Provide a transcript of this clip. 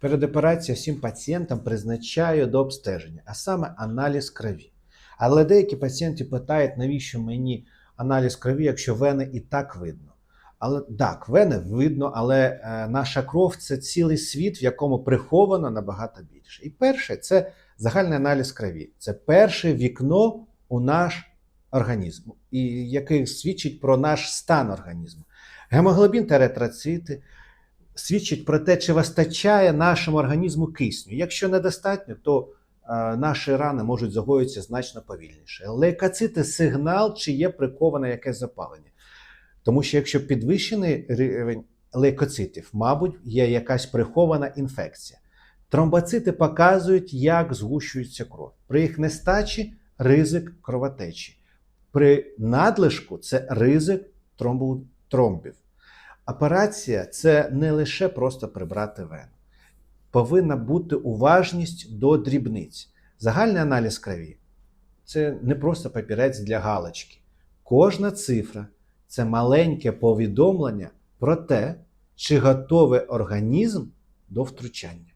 Перед операцією всім пацієнтам призначаю до обстеження, а саме аналіз крові. Але деякі пацієнти питають, навіщо мені аналіз крові, якщо вени і так видно. Але так, вени видно, але е, наша кров це цілий світ, в якому приховано набагато більше. І перше це загальний аналіз крові. Це перше вікно у наш організм, і який свідчить про наш стан організму. Гемоглобін та еритроцити свідчить про те, чи вистачає нашому організму кисню. Якщо недостатньо, то е, наші рани можуть загоїтися значно повільніше. Лейкоцити сигнал, чи є приковане якесь запалення. Тому що якщо підвищений рівень лейкоцитів, мабуть, є якась прихована інфекція. Тромбоцити показують, як згущується кров. При їх нестачі ризик кровотечі. При надлишку це ризик тромбів. Операція це не лише просто прибрати вену. Повинна бути уважність до дрібниць. Загальний аналіз крові це не просто папірець для галочки. Кожна цифра це маленьке повідомлення про те, чи готовий організм до втручання.